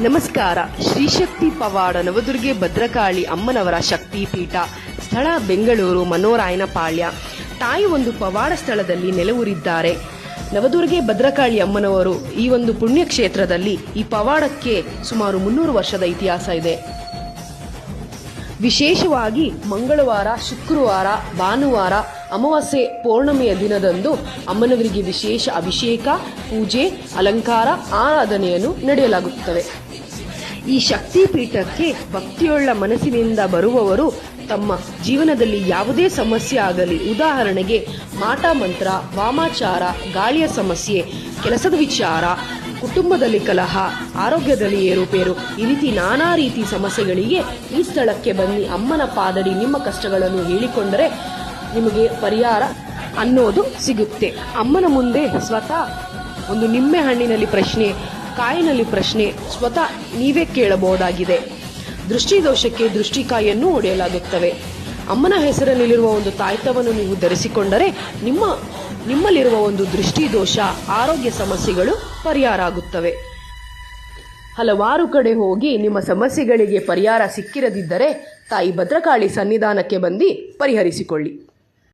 ನಮಸ್ಕಾರ. ಶ್ರೀಶಕ್ತಿ ಪವಾಡ ನವದುರ್ಗೆ ಭದ್ರಕಾಳಿ ಅಮ್ಮನವರ ಶಕ್ತಿ ಪೀಠ, ಸ್ಥಳ ಬೆಂಗಳೂರು, ಮನೋರಾಯನಪಾಳ್ಯ. ತಾಯಿ ಒಂದು ಪವಾಡ ಸ್ಥಳದಲ್ಲಿ ನೆಲೆಯೂರಿದ್ದಾರೆ. ನವದುರ್ಗೆ ಭದ್ರಕಾಳಿ ಅಮ್ಮನವರು ಈ ಒಂದು ಪುಣ್ಯಕ್ಷೇತ್ರದಲ್ಲಿ ಈ ಪವಾಡಕ್ಕೆ ಸುಮಾರು ಮುನ್ನೂರು ವರ್ಷದ ಇತಿಹಾಸ ಇದೆ. ವಿಶೇಷವಾಗಿ ಮಂಗಳವಾರ, ಶುಕ್ರವಾರ, ಭಾನುವಾರ, ಅಮಾವಾಸ್ಯೆ ಪೌರ್ಣಮಿಯ ದಿನದಂದು ಅಮ್ಮನವರಿಗೆ ವಿಶೇಷ ಅಭಿಷೇಕ, ಪೂಜೆ, ಅಲಂಕಾರ, ಆರಾಧನೆಯನ್ನು ನಡೆಯಲಾಗುತ್ತವೆ ಈ ಶಕ್ತಿ ಪೀಠಕ್ಕೆ ಭಕ್ತಿಯುಳ್ಳ ಮನಸ್ಸಿನಿಂದ ಬರುವವರು ತಮ್ಮ ಜೀವನದಲ್ಲಿ ಯಾವುದೇ ಸಮಸ್ಯೆ ಆಗಲಿ, ಉದಾಹರಣೆಗೆ ಮಾಟ ಮಂತ್ರ, ವಾಮಾಚಾರ, ಗಾಳಿಯ ಸಮಸ್ಯೆ, ಕೆಲಸದ ವಿಚಾರ, ಕುಟುಂಬದಲ್ಲಿ ಕಲಹ, ಆರೋಗ್ಯದಲ್ಲಿ ಏರುಪೇರು ಈ ರೀತಿ ನಾನಾ ರೀತಿ ಸಮಸ್ಯೆಗಳಿಗೆ ಈ ಸ್ಥಳಕ್ಕೆ ಬನ್ನಿ. ಅಮ್ಮನ ಪಾದಡಿ, ನಿಮ್ಮ ಕಷ್ಟಗಳನ್ನು ಹೇಳಿಕೊಂಡರೆ ನಿಮಗೆ ಪರಿಹಾರ ಅನ್ನೋದು ಸಿಗುತ್ತೆ. ಅಮ್ಮನ ಮುಂದೆ ಸ್ವತಃ ಒಂದು ನಿಂಬೆ ಹಣ್ಣಿನಲ್ಲಿ ಪ್ರಶ್ನೆ ಕಾಯಿನಲ್ಲಿ ಪ್ರಶ್ನೆ ಸ್ವತಃ ನೀವೇ ಕೇಳಬಹುದಾಗಿದೆ. ದೃಷ್ಟಿದೋಷಕ್ಕೆ ದೃಷ್ಟಿಕಾಯಿಯನ್ನು ಒಡೆಯಲಾಗುತ್ತವೆ. ಅಮ್ಮನ ಹೆಸರಿನಲ್ಲಿರುವ ಒಂದು ತಾಯ್ತವನ್ನು ನೀವು ಧರಿಸಿಕೊಂಡರೆ ನಿಮ್ಮ, ನಿಮ್ಮಲ್ಲಿರುವ ಒಂದು ದೃಷ್ಟಿದೋಷ, ಆರೋಗ್ಯ ಸಮಸ್ಯೆಗಳು ಪರಿಹಾರ ಆಗುತ್ತವೆ. ಹಲವಾರು ಕಡೆ ಹೋಗಿ ನಿಮ್ಮ ಸಮಸ್ಯೆಗಳಿಗೆ ಪರಿಹಾರ ಸಿಕ್ಕಿರದಿದ್ದರೆ ತಾಯಿ ಭದ್ರಕಾಳಿ ಸನ್ನಿಧಾನಕ್ಕೆ ಬಂದು ಪರಿಹರಿಸಿಕೊಳ್ಳಿ.